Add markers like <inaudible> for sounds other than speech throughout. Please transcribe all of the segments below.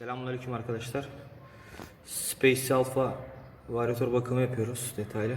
Selamünaleyküm arkadaşlar. Space Alpha varyatör bakımı yapıyoruz detaylı.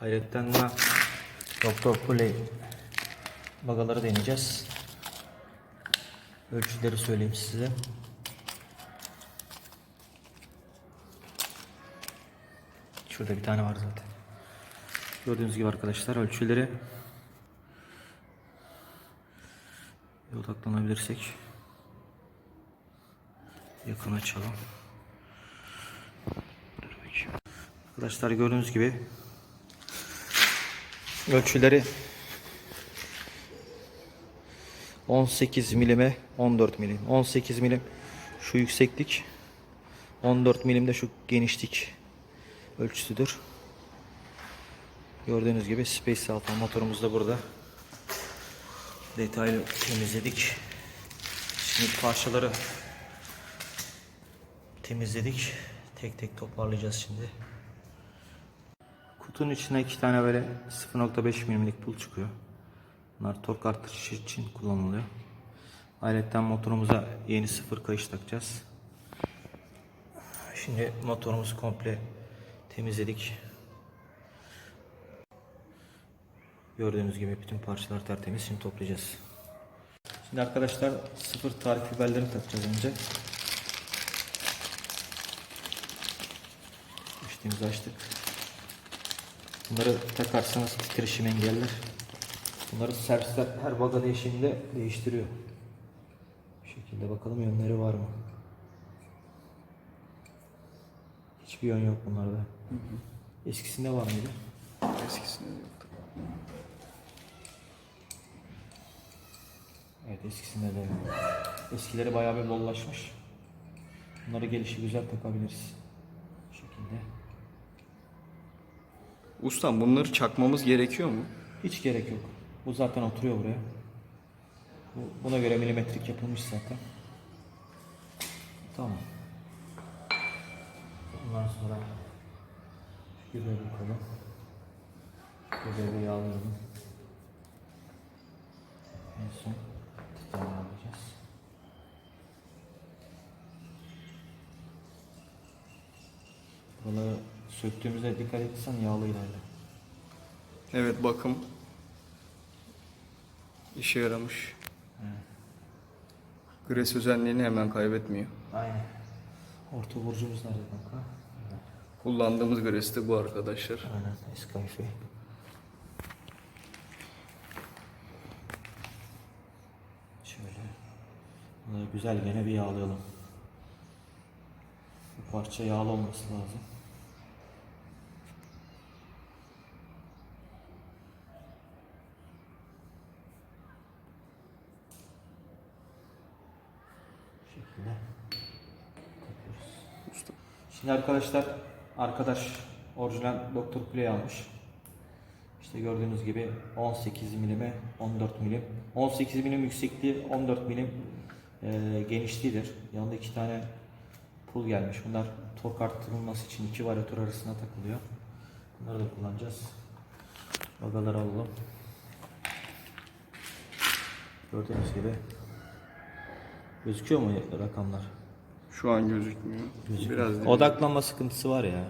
Ayrıca buna Doktor Play bagaları deneyeceğiz. Ölçüleri söyleyeyim size. Şurada bir tane var zaten. Gördüğünüz gibi arkadaşlar ölçüleri odaklanabilirsek yakın açalım. Arkadaşlar gördüğünüz gibi ölçüleri 18 milime 14 milim 18 milim şu yükseklik 14 milim de şu genişlik ölçüsüdür. Gördüğünüz gibi Space Alpha motorumuz da burada. Detaylı temizledik. Şimdi parçaları temizledik. Tek tek toparlayacağız şimdi. Kutunun içine iki tane böyle 0.5 mm'lik pul çıkıyor. Bunlar tork artırıcı için kullanılıyor. Ayrıca motorumuza yeni sıfır kayış takacağız. Şimdi motorumuzu komple temizledik. Gördüğünüz gibi bütün parçalar tertemiz. Şimdi toplayacağız. Şimdi arkadaşlar sıfır tarif biberleri takacağız önce. İşimizi açtık. Bunları takarsanız titreşimi engeller. Bunları servisler her baga değişiminde değiştiriyor. Bu şekilde bakalım yönleri var mı? Hiçbir yön yok bunlarda. Eskisinde var mıydı? Eskisinde yoktu. Evet eskisinde de yok. Eskileri bayağı bir bollaşmış. Bunları gelişi güzel takabiliriz. Bu şekilde. Ustam bunları çakmamız gerekiyor mu? Hiç gerek yok. Bu zaten oturuyor buraya. Bu, buna göre milimetrik yapılmış zaten. Tamam. Ondan sonra bir kolu. Güzel bir yağlayalım. En son titanı alacağız. Buraları söktüğümüzde dikkat etsen yağlı ilerle. Evet bakım işe yaramış. Gres özelliğini hemen kaybetmiyor. Aynen. Orta burcumuz nerede kanka? Kullandığımız gres de bu arkadaşlar. Aynen Escaife. Şöyle. Bunları güzel gene bir yağlayalım. Bu parça yağlı olması lazım. Bu şekilde takıyoruz. Usta. Şimdi arkadaşlar arkadaş orijinal Doktor Play almış. İşte gördüğünüz gibi 18 milime 14 milim. 18 milim yüksekliği 14 milim e, genişliğidir. Yanında iki tane pul gelmiş. Bunlar tork arttırılması için iki varyatör arasına takılıyor. Bunları da kullanacağız. Bagaları alalım. Gördüğünüz gibi gözüküyor mu rakamlar? Şu an gözükmüyor. Biraz değil. Odaklanma sıkıntısı var ya.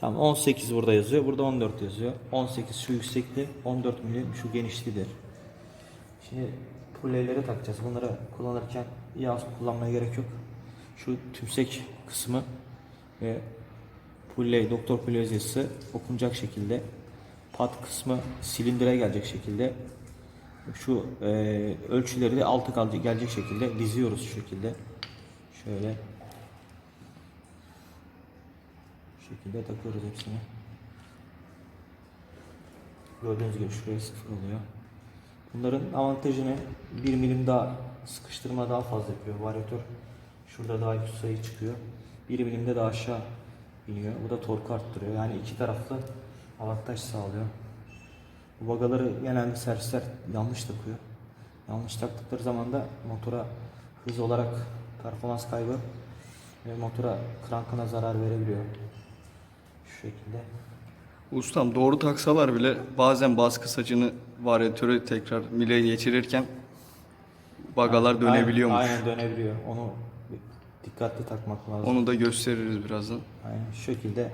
Tamam 18 burada yazıyor. Burada 14 yazıyor. 18 şu yüksekliği, 14 milim şu genişliğidir. Şimdi pulleleri takacağız. Bunları kullanırken yağ kullanmaya gerek yok. Şu tümsek kısmı ve pulley, doktor pulley yazısı okunacak şekilde pat kısmı silindire gelecek şekilde şu e, ölçüleri de altı kalacak gelecek şekilde diziyoruz şu şekilde. Şöyle bu şekilde takıyoruz hepsini. Gördüğünüz gibi şuraya sıfır oluyor. Bunların avantajı ne? 1 milim daha sıkıştırma daha fazla yapıyor. Varyatör şurada daha yüksek sayı çıkıyor. 1 milimde daha aşağı iniyor. Bu da torku arttırıyor. Yani iki taraflı avantaj sağlıyor. Bu bagaları genelde servisler yanlış takıyor. Yanlış taktıkları zaman da motora hız olarak performans kaybı ve motora krankına zarar verebiliyor. Şu şekilde. Ustam doğru taksalar bile bazen baskı sacını varyatöre tekrar mileye geçirirken bagalar Aynen- dönebiliyormuş. Aynen, dönebiliyor. Onu dikkatli takmak lazım. Onu da gösteririz birazdan. Aynen şu şekilde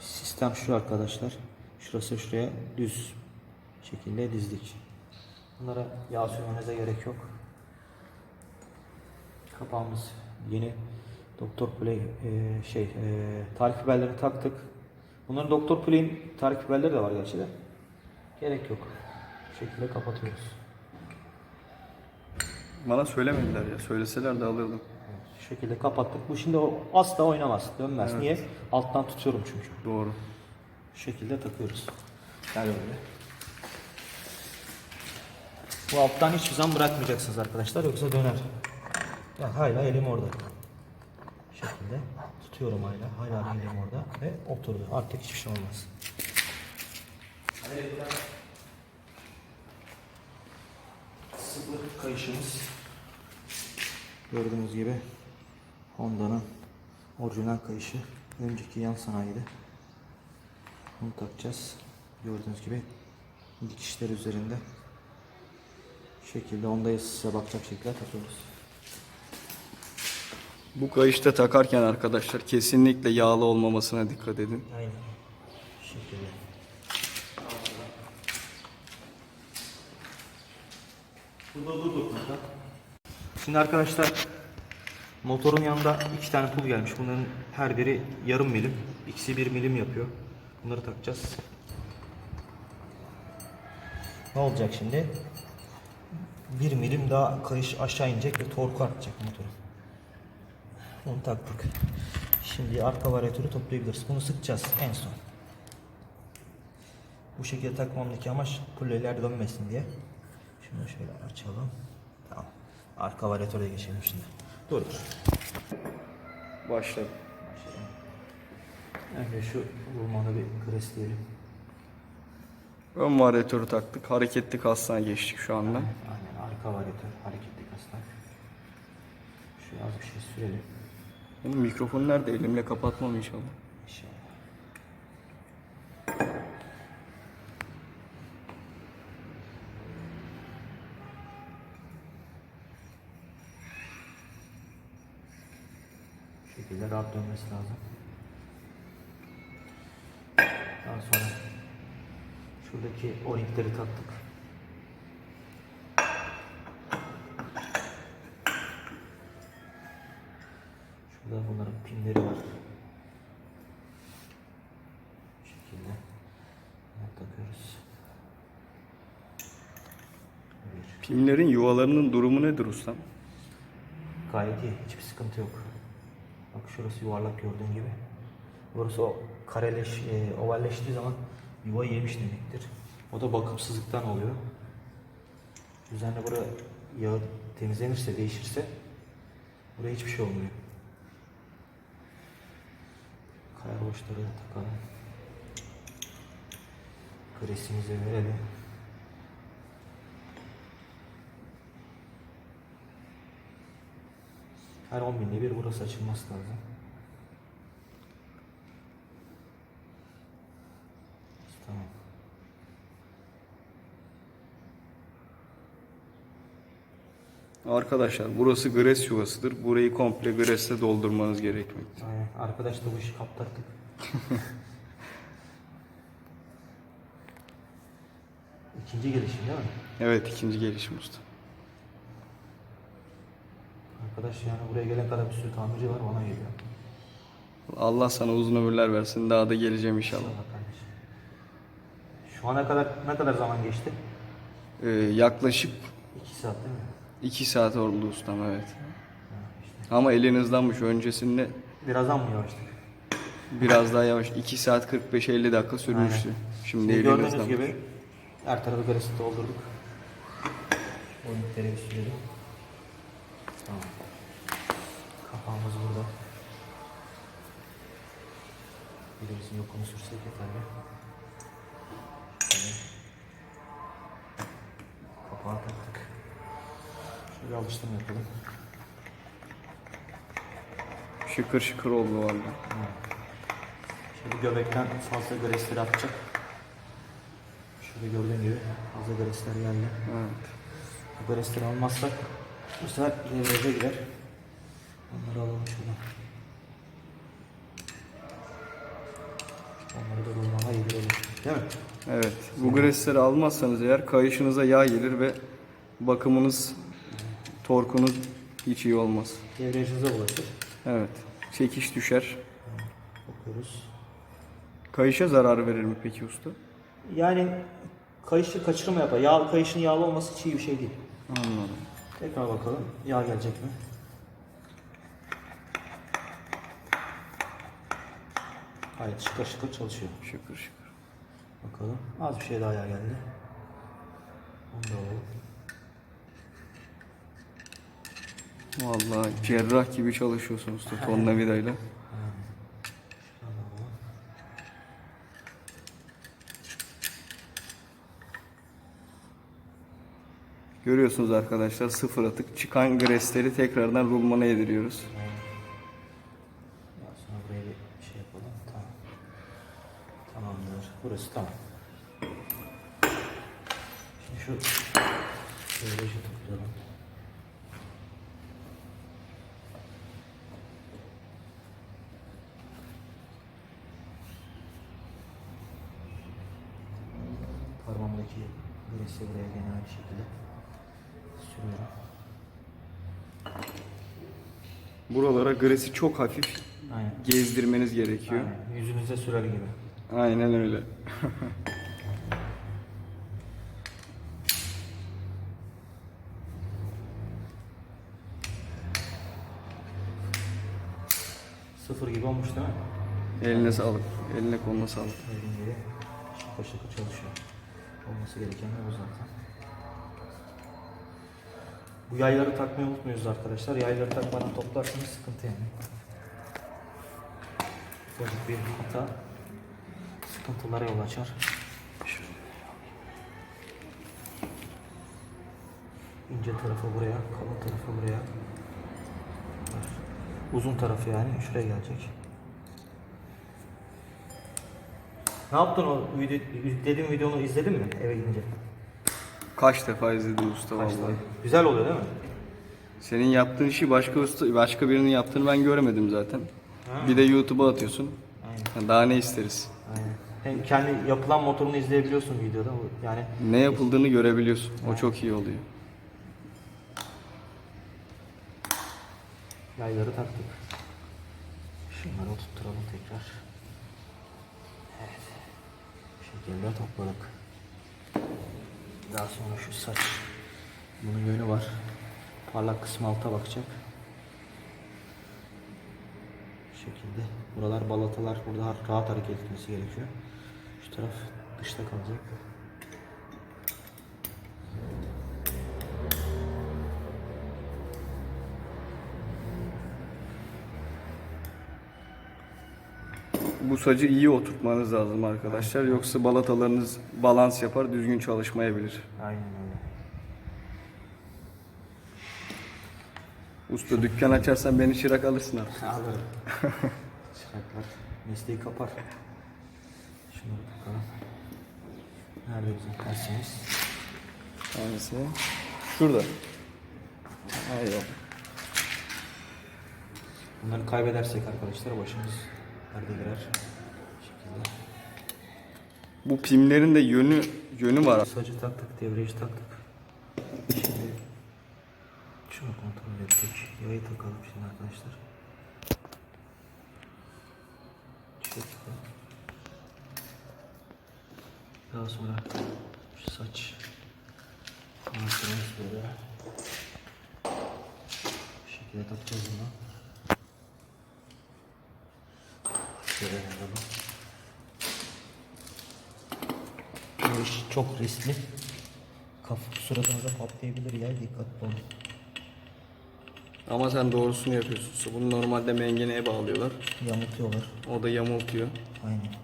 sistem şu arkadaşlar. Şurası şuraya düz şekilde dizdik. Bunlara yağ sürmenize gerek yok. Kapağımız yeni. Doktor Play e, şey e, tarih biberlerini taktık. Bunların Doktor Play'in tarih biberleri de var gerçi de. Gerek yok. Bu şekilde kapatıyoruz. Bana söylemediler ya. Söyleseler de alırdım. Şu şekilde kapattık. Bu şimdi o asla oynamaz, dönmez. Evet. Niye? Alttan tutuyorum çünkü. Doğru. Şu şekilde takıyoruz. Gel böyle. Bu alttan hiçbir zaman bırakmayacaksınız arkadaşlar yoksa döner. Ya hala elim orada. Şu şekilde tutuyorum hala. Hala elim orada ve oturdu. Artık hiçbir şey olmaz. Sıfır kayışımız. Gördüğünüz gibi Honda'nın orijinal kayışı. Önceki yan sanayide. Bunu takacağız. Gördüğünüz gibi dikişler üzerinde. Şekilde onda size bakacak şekilde takıyoruz. Bu kayışta takarken arkadaşlar kesinlikle yağlı olmamasına dikkat edin. Aynen. Şu şekilde. Burada durduk burada. Şimdi arkadaşlar motorun yanında iki tane pul gelmiş. Bunların her biri yarım milim. İkisi bir milim yapıyor. Bunları takacağız. Ne olacak şimdi? Bir milim daha kayış aşağı inecek ve torku artacak motorun. Onu taktık. Şimdi arka varyatörü toplayabiliriz. Bunu sıkacağız en son. Bu şekilde takmamdaki amaç kulleler dönmesin diye. Şunu şöyle açalım. Tamam. Arka varyatöre geçelim şimdi. Dur dur. Başladı. Başlayalım. Önce şu vurmanı bir kresleyelim. Ön varyatörü taktık. Hareketli kastan geçtik şu anda. Aynen arka varyatör hareketli kasnak. Şuraya az bir şey sürelim. Benim mikrofon nerede? Elimle kapatmam inşallah. İnşallah. Şekilde rahat dönmesi lazım. Daha sonra şuradaki o-ringleri taktık. Şurada bunların pinleri var. Bu şekilde takıyoruz. Bir. Pimlerin yuvalarının durumu nedir ustam? Gayet iyi. Hiçbir sıkıntı yok. Bak şurası yuvarlak gördüğün gibi. Burası o kareleş, e, ovalleştiği zaman yuva yemiş demektir. O da bakımsızlıktan oluyor. Düzenli buraya yağ temizlenirse, değişirse buraya hiçbir şey olmuyor. Kaya boşları da takalım. Gresimizi verelim. Her 10 binde bir burası açılması lazım. Tamam. Arkadaşlar burası gres yuvasıdır. Burayı komple gresle doldurmanız gerekmektedir. Aynen. Arkadaş da bu işi kaptattık. <laughs> İkinci gelişim değil mi? Evet ikinci gelişim usta. Arkadaş yani buraya gelen kadar bir sürü tamirci var bana geliyor. Allah sana uzun ömürler versin. Daha da geleceğim inşallah. İnşallah kardeşim. Şu ana kadar ne kadar zaman geçti? Ee, yaklaşık 2 saat değil mi? 2 saat oldu ustam evet. Ama elin hızlanmış. Öncesinde Birazdan mı yavaştık? biraz daha yavaş. 2 saat 45-50 dakika sürmüştü. Aynen. Şimdi, Şimdi elin gördüğünüz hızlanmış. gibi her tarafı garası doldurduk. Oyunları bir sürelim. Tamam. Kapağımız burada. Birimizin yokunu sürsek yeterli. Şöyle. Kapağı taktık. Şöyle alıştırma yapalım. Şıkır şıkır oldu valla. Şimdi göbekten fazla gresleri atacak. Şurada gördüğün gibi fazla gresler geldi. Evet. Bu gresleri almazsak bu sefer devreye girer. Onun Bunları alalım şuradan. Onları da bulmama yedirelim. Değil mi? Evet. Bu gresleri almazsanız eğer kayışınıza yağ gelir ve bakımınız, torkunuz hiç iyi olmaz. Devriyajınıza bulaşır. Evet. Çekiş düşer. Bakıyoruz. Kayışa zarar verir mi peki usta? Yani kayışı kaçırma yapar. Yağ, kayışın yağlı olması hiç iyi bir şey değil. Anladım. Tekrar bakalım. Yağ gelecek mi? Hayır şıkır şıkır çalışıyor. Şükür şükür. Bakalım. Az bir şey daha yağ geldi. Onu da alalım. Vallahi cerrah gibi çalışıyorsun usta tornavidayla. Görüyorsunuz arkadaşlar sıfır atık. Çıkan gresleri tekrardan rulmana yediriyoruz. Şey. Tamamdır. Burası tamam. Şimdi şu devreci takacağım. Parmağımdaki gresi buraya gene aynı şekilde sürüyorum. Buralara gresi çok hafif Aynen. gezdirmeniz gerekiyor. Aynen. Yüzünüze sürer gibi. Aynen öyle. <laughs> Sıfır gibi olmuş değil mi? Eline sağlık. Eline koluna sağlık. Gibi şıkır şıkır çalışıyor. Olması gereken bu zaten. Bu yayları takmayı unutmuyoruz arkadaşlar. Yayları takmadan toplarsanız sıkıntı yani. Ufacık bir hata sıkıntılara yol açar. İnce tarafı buraya, kalın tarafı buraya. Uzun tarafı yani şuraya gelecek. Ne yaptın o video, yüklediğim videonu izledin mi eve gidince? Kaç defa izledim usta Kaçta? vallahi. Güzel oluyor değil mi? Senin yaptığın işi başka usta, başka birinin yaptığını ben göremedim zaten. Ha. Bir de YouTube'a atıyorsun. Aynen. Daha ne isteriz? Aynen. Hem kendi yapılan motorunu izleyebiliyorsun videoda. Yani Ne yapıldığını görebiliyorsun. O çok iyi oluyor. yayları taktık. Şunları oturtturalım tekrar. Şekilde topladık. Daha sonra şu saç. Bunun yönü var. Parlak kısmı alta bakacak. Bu şekilde. Buralar balatalar. Burada rahat hareket etmesi gerekiyor. Şu taraf dışta kalacak. Bu sacı iyi oturtmanız lazım arkadaşlar. Yoksa balatalarınız balans yapar, düzgün çalışmayabilir. Aynen öyle. Usta dükkan açarsan beni çırak alırsın artık. Alırım. <laughs> Çıraklar. Mesleği kapar. Şunu bakalım. Nerede bizim tersimiz? Hangisi? Şurada. Hayır. Bunları kaybedersek arkadaşlar başımız perde girer. Bu şekilde. Bu pimlerin de yönü yönü var. Sacı taktık, devreci taktık. Şimdi şunu kontrol ettik. Yayı takalım şimdi arkadaşlar. Şekilde. Daha sonra şu saç anahtarımız böyle. Bu şekilde takacağız bunu. Şöyle yapalım. Bu iş çok riskli. Kafa suratınıza patlayabilir ya dikkatli olun. Ama sen doğrusunu yapıyorsun. usta. Bunu normalde mengeneye bağlıyorlar. Yamultuyorlar. O da yamultuyor. Aynen.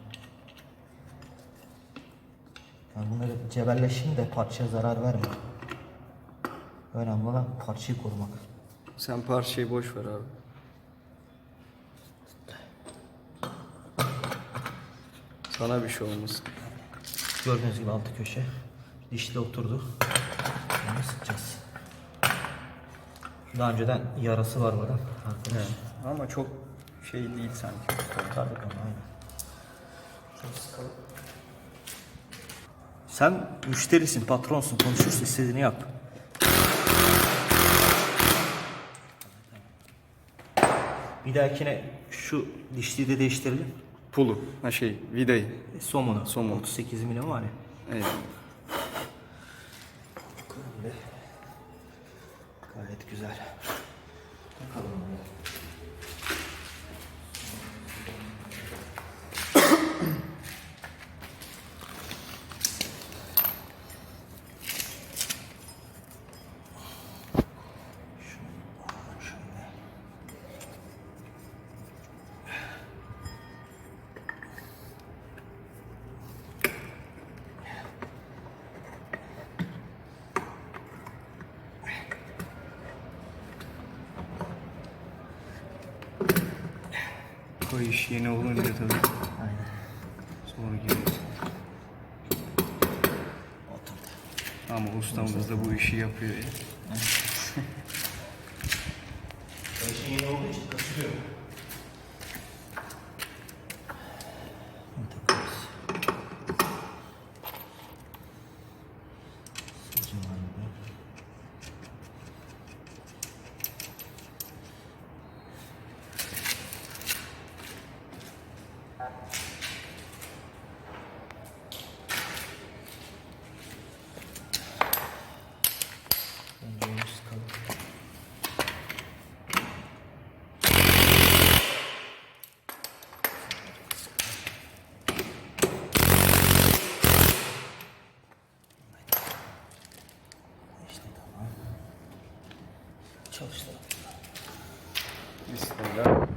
Yani bunları cebelleşin de parçaya zarar verme. Önemli olan parçayı korumak. Sen parçayı boş ver abi. Sana bir şey olmasın. Gördüğünüz gibi altı köşe dişli oturdu. Bunu sıkacağız. Daha önceden yarası var burada. Arkadaş. Ama çok şey değil sanki. Tabii ki, aynen. Sıkalım. Sen müşterisin, patronsun, konuşursun, istediğini yap. Bir dahakine şu dişliği de değiştirelim. Pulu. Ha şey vidayı. Somunu. Somun. 38 milyon var ya. Evet. Gayet güzel. Bakalım buraya. Kayış yeni olunca tabii Aynen. zor geliyor. Oturdu. Ama ustamız da bu işi yapıyor ya. Kayışın yeni olduğu için kasılıyor. Bunu takarız. Sızı var burada. Önce onu sıkalım. İşte tamam. Çalıştıralım. Bismillah.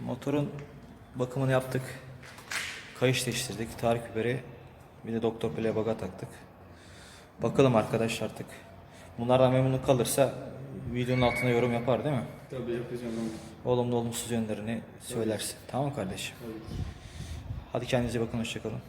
Motorun bakımını yaptık. Kayış değiştirdik. Tarih biberi. Bir de doktor plebaga taktık. Bakalım arkadaşlar artık. Bunlardan memnun kalırsa videonun altına yorum yapar değil mi? Tabii yapacağım. Olumlu olumsuz yönlerini söylersin. Tamam mı kardeşim? Hadi kendinize bakın hoşçakalın.